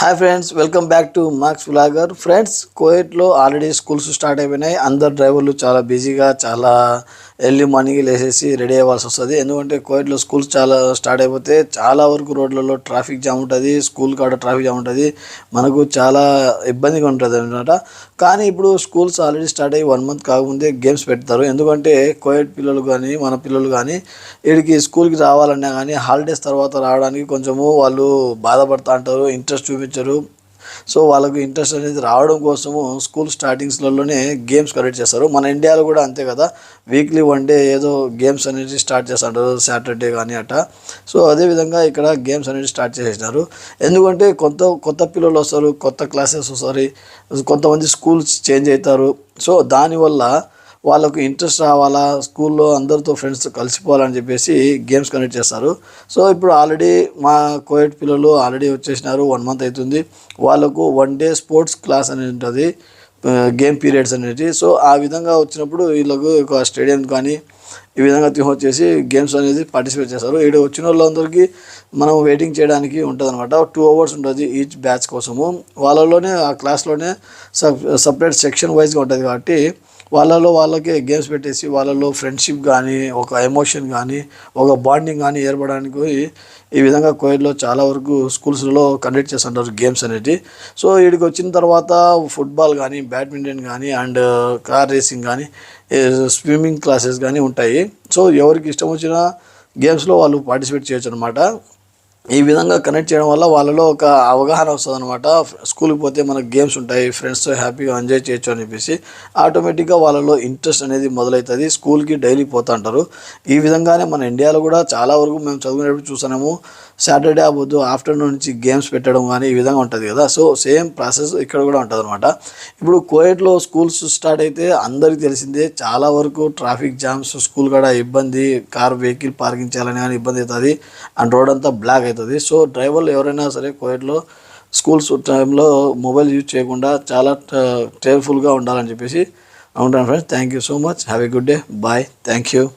Hi friends welcome back to marks blogger friends కోయట్లో already schools start అయిపోయినాయి. అందరు డ్రైవర్లు చాలా బిజీగా చాలా ఎర్లీ మార్నింగ్ లేసేసి రెడీ అవ్వాల్సి వస్తుంది. ఎందుకంటే కోయట్లో స్కూల్స్ చాలా స్టార్ట్ అయిపోతే చాలా వరకు రోడ్లలో ట్రాఫిక్ జామ్ ఉంటుంది స్కూల్ కాడ ట్రాఫిక్ జామ్ ఉంటుంది. మనకు చాలా ఇబ్బందిగా ఉంటుంది అనమాట కానీ ఇప్పుడు స్కూల్స్ ఆల్రెడీ స్టార్ట్ అయ్యి వన్ మంత్ కాకముందే గేమ్స్ పెడతారు. ఎందుకంటే కోయట్ పిల్లలు కానీ మన పిల్లలు కానీ వీడికి స్కూల్కి రావాలన్నా కానీ హాలిడేస్ తర్వాత రావడానికి కొంచెము వాళ్ళు బాధపడుతూ ఉంటారు. ఇంట్రెస్ట్ చూపి చూపించరు. సో వాళ్ళకు ఇంట్రెస్ట్ అనేది రావడం కోసము స్కూల్ స్టార్టింగ్స్లలోనే గేమ్స్ కండక్ట్ చేస్తారు. మన ఇండియాలో కూడా అంతే కదా. వీక్లీ వన్ డే ఏదో గేమ్స్ అనేది స్టార్ట్ చేస్తుంటారు. సాటర్డే కానీ అట్ట సో అదేవిధంగా ఇక్కడ గేమ్స్ అనేది స్టార్ట్ చేసేసినారు. ఎందుకంటే కొంత కొత్త పిల్లలు వస్తారు కొత్త క్లాసెస్ వస్తారు కొంతమంది స్కూల్స్ చేంజ్ అవుతారు. సో దానివల్ల వాళ్ళకు ఇంట్రెస్ట్ రావాలా? స్కూల్లో అందరితో ఫ్రెండ్స్తో కలిసిపోవాలని చెప్పేసి గేమ్స్ కండక్ట్ చేస్తారు. సో ఇప్పుడు ఆల్రెడీ మా కోయట్ పిల్లలు ఆల్రెడీ వచ్చేసినారు. వన్ మంత్ అవుతుంది. వాళ్ళకు వన్ డే స్పోర్ట్స్ క్లాస్ అనేది ఉంటుంది. గేమ్ పీరియడ్స్ అనేది. సో ఆ విధంగా వచ్చినప్పుడు వీళ్ళకు ఒక స్టేడియం కానీ ఈ విధంగా వచ్చేసి గేమ్స్ అనేది పార్టిసిపేట్ చేస్తారు. ఇక్కడ వచ్చిన వాళ్ళందరికీ మనం వెయిటింగ్ చేయడానికి ఉంటుంది అనమాట టూ అవర్స్ ఉంటుంది ఈచ్ బ్యాచ్ కోసము. వాళ్ళలోనే ఆ క్లాస్లోనే సప్ సపరేట్ సెక్షన్ వైజ్గా ఉంటుంది కాబట్టి వాళ్ళలో వాళ్ళకే గేమ్స్ పెట్టేసి వాళ్ళలో ఫ్రెండ్షిప్ కానీ ఒక ఎమోషన్ కానీ ఒక బాండింగ్ కానీ ఏర్పడడానికి ఈ విధంగా కోయిడ్లో చాలా వరకు స్కూల్స్లో కండక్ట్ చేస్తుంటారు గేమ్స్ అనేవి సో వీడికి వచ్చిన తర్వాత ఫుట్బాల్ కానీ బ్యాడ్మింటన్ కానీ అండ్ కార్ రేసింగ్ కానీ స్విమ్మింగ్ క్లాసెస్ కానీ ఉంటాయి. సో ఎవరికి ఇష్టం వచ్చిన గేమ్స్లో వాళ్ళు పార్టిసిపేట్ చేయొచ్చు అనమాట ఈ విధంగా కనెక్ట్ చేయడం వల్ల వాళ్ళలో ఒక అవగాహన వస్తుంది అనమాట స్కూల్కి పోతే మనకు గేమ్స్ ఉంటాయి ఫ్రెండ్స్తో హ్యాపీగా ఎంజాయ్ చేయొచ్చు అని చెప్పేసి ఆటోమేటిక్గా వాళ్ళలో ఇంట్రెస్ట్ అనేది మొదలవుతుంది స్కూల్కి డైలీ పోతూ ఉంటారు ఈ విధంగానే మన ఇండియాలో కూడా చాలా వరకు మేము చదువుకునేటప్పుడు చూస్తున్నాము సాటర్డే అవ్వద్దు ఆఫ్టర్నూన్ నుంచి గేమ్స్ పెట్టడం కానీ ఈ విధంగా ఉంటుంది కదా. సో సేమ్ ప్రాసెస్ ఇక్కడ కూడా ఉంటుంది అనమాట ఇప్పుడు కోయట్లో స్కూల్స్ స్టార్ట్ అయితే అందరికీ తెలిసిందే చాలా వరకు ట్రాఫిక్ జామ్స్ స్కూల్ కూడా ఇబ్బంది కార్ వెహికల్ పార్కింగ్ చేయాలని కానీ ఇబ్బంది అవుతుంది. అండ్ రోడ్ అంతా బ్లాక్ అవుతుంది. సో డ్రైవర్లు ఎవరైనా సరే కోవిడ్లో స్కూల్స్ టైంలో మొబైల్ యూజ్ చేయకుండా చాలా కేర్ఫుల్గా ఉండాలని చెప్పేసి ఉంటాను friends. Thank you so much. Have a good day. Bye. Thank you.